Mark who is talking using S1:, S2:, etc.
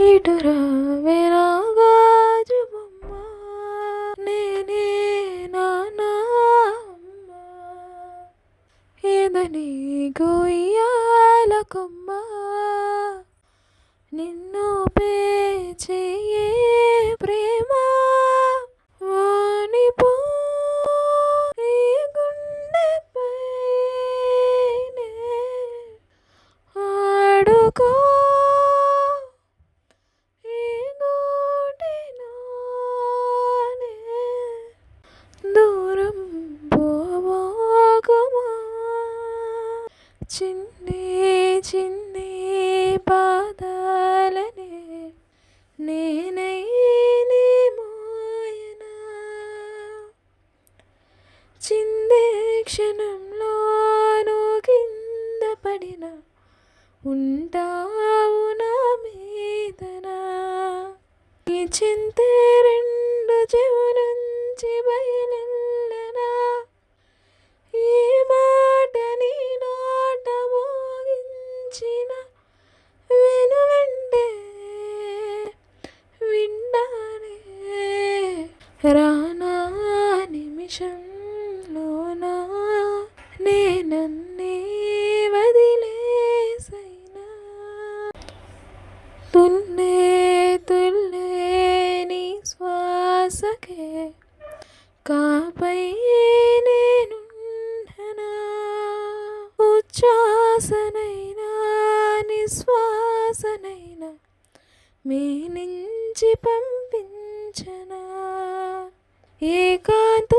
S1: ఇటురా వెరాగాజు బొమ్మ? నేనే నానా అమ్మ. గొయ్యాల కొమ్మ. నిన్ను పేచేయే చిన్ని చిన్ని పాదాలనే నేనై నీ మోయనా చిందే క్షణంలోనూ కింద పడిన ఉంటావు నా మీదనా. చింతే రెండు చెవు నుంచి బయలు రానా నిమిషంలోనా నేనన్నే వదిలేసైనా? తుల్లే తుల్లే నీ శ్వాసకే కాపై నేనుండనా? ఉచ్ఛ్వాసనైనా నిశ్వాసనైనా మీ నుంచి పంపించనా? একান্ত